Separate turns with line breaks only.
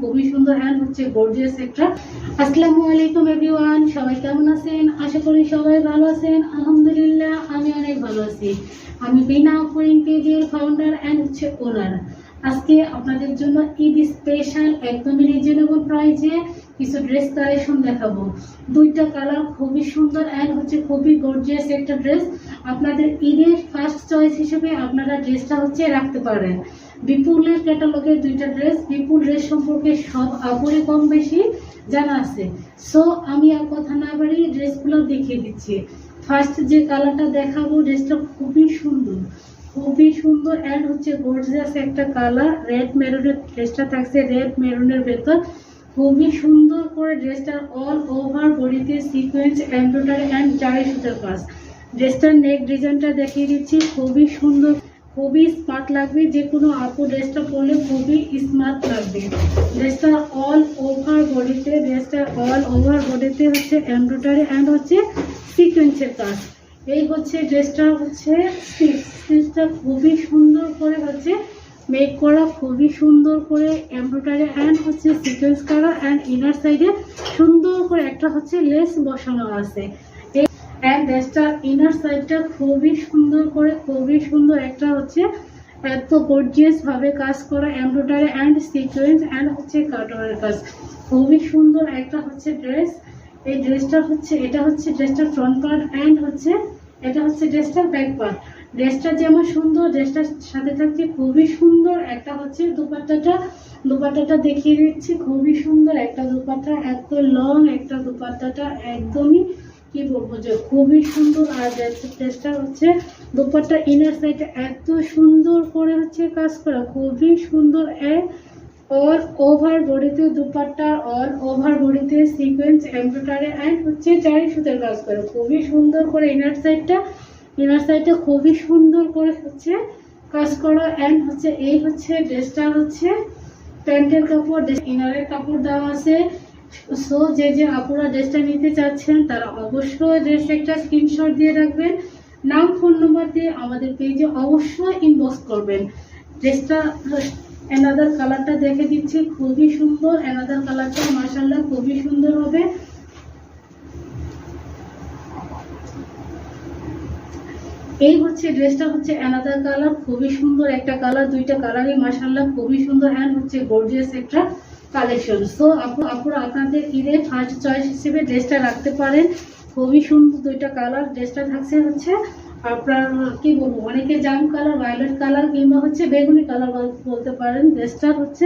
খুবই সুন্দর আপনাদের জন্য ঈদ স্পেশাল একদমই রিজনেবল প্রাইসে কিছু ড্রেস কালেকশন দেখাবো। দুইটা কালার খুবই সুন্দর অ্যান্ড হচ্ছে খুবই গর্জিয়াস একটা ড্রেস আপনাদের ঈদের ফার্স্ট চয়েস হিসেবে আপনারা ড্রেসটা হচ্ছে রাখতে পারেন। বিপুলের ক্যাটালগের দুইটা ড্রেস, বিপুল ড্রেস সম্পর্কে সব আপরে কম বেশি জানা আছে। সো আমি আর কথা না বাড়িয়ে ড্রেসগুলো দেখিয়ে দিচ্ছি। ফার্স্ট যে কালারটা দেখাবো, ড্রেসটা খুবই সুন্দর। খুবই সুন্দর অ্যান্ড হচ্ছে গর্জিয়াস একটা কালার। রেড মেরুনের ড্রেসটা থাকছে রেড মেরুনের ভেতর। খুবই সুন্দর করে ড্রেসটার অল ওভার বডিতে সিকোয়েন্স এমব্রয়ডারি অ্যান্ড জারি সুতার কাজ। ড্রেসটার নেক ডিজাইনটা দেখিয়ে দিচ্ছি। খুবই সুন্দর খুবই স্মার্ট লাগবে যে কোনো আপু ড্রেসটা পরলে খুবই স্মার্ট লাগবে। ড্রেসটা অল ওভার বডিতে ড্রেসটা অল ওভার বডিতে হচ্ছে এমব্রয়ডারি অ্যান্ড হচ্ছে সিকোয়েন্সের কাজ। এই হচ্ছে ড্রেসটা হচ্ছে স্টিচ স্টিচটা খুবই সুন্দর করে হচ্ছে মেক করা, খুবই সুন্দর করে এমব্রয়ডারি অ্যান্ড হচ্ছে সিকোয়েন্স করা অ্যান্ড ইনার সাইডে সুন্দর করে একটা হচ্ছে লেস বসানো আছে। অ্যান্ড ড্রেসটার ইনার সাইডটা খুবই সুন্দর করে, খুবই সুন্দর একটা হচ্ছে এত গর্জিয়াস ভাবে কাজ করা এমব্রয়ডারি অ্যান্ড সিকোয়েন্স অ্যান্ড হচ্ছে কাটওয়ারের কাজ। খুবই সুন্দর একটা হচ্ছে ড্রেস এই ড্রেসটা হচ্ছে, এটা হচ্ছে ড্রেসটার ফ্রন্ট পার্ট অ্যান্ড হচ্ছে, এটা হচ্ছে ড্রেসটার ব্যাক পার্ট ড্রেসটা যেমন সুন্দর ড্রেসটার সাথে থাকছে খুবই সুন্দর একটা হচ্ছে দুপাট্টাটা। দুপাট্টাটা দেখিয়ে দিচ্ছি, খুবই সুন্দর একটা দুপাট্টা, এত লং একটা দুপাট্টাটা, একদমই কি বলব যে খুবই সুন্দর আর ড্রেসটা হচ্ছে। দুপাট্টা ইনার এত সুন্দর করে হচ্ছে কাজ করা, খুবই সুন্দর অল ওভার বডিতে দুপাট্টা অল ওভার বডিতে সিকোয়েন্স এমব্রয়ডারি অ্যান্ড হচ্ছে চারি কাজ করে। খুবই সুন্দর করে ইনার সাইডটা ইনার সাইডটা খুবই সুন্দর করে হচ্ছে কাজ করা অ্যান্ড হচ্ছে এই হচ্ছে ড্রেসটা হচ্ছে প্যান্টের কাপড় ইনারের কাপড় দেওয়া আছে। সো যে যে আপুরা ড্রেসটা নিতে চাচ্ছেন, তারা অবশ্যই ড্রেস একটা স্ক্রিনশট দিয়ে রাখবেন। নাম ফোন নম্বর দিয়ে আমাদের পেজে অবশ্যই ইনবক্স করবেন। ড্রেসটা এনাদার কালারটা দেখে দিচ্ছি, খুবই সুন্দর। এনাদার কালারটা মার্শাল্লাহ খুবই সুন্দর হবে। এই হচ্ছে ড্রেসটা হচ্ছে অ্যানাদার কালার খুবই সুন্দর একটা কালার দুইটা কালারই মার্শাল্লাহ খুবই সুন্দর অ্যান্ড হচ্ছে গর্জিয়াস একটা। কালেকশন সো আপু আপুরা আপনাদের ঈদের ফার্স্ট চয়েস হিসেবে ড্রেসটা রাখতে পারেন। খুবই সুন্দর দুইটা কালার ড্রেসটা থাকছে হচ্ছে আপনার, কি বলব, অনেকে জাম কালার ভায়োলেট কালার কিংবা হচ্ছে বেগুনি কালার বলতে পারেন। ড্রেসটা হচ্ছে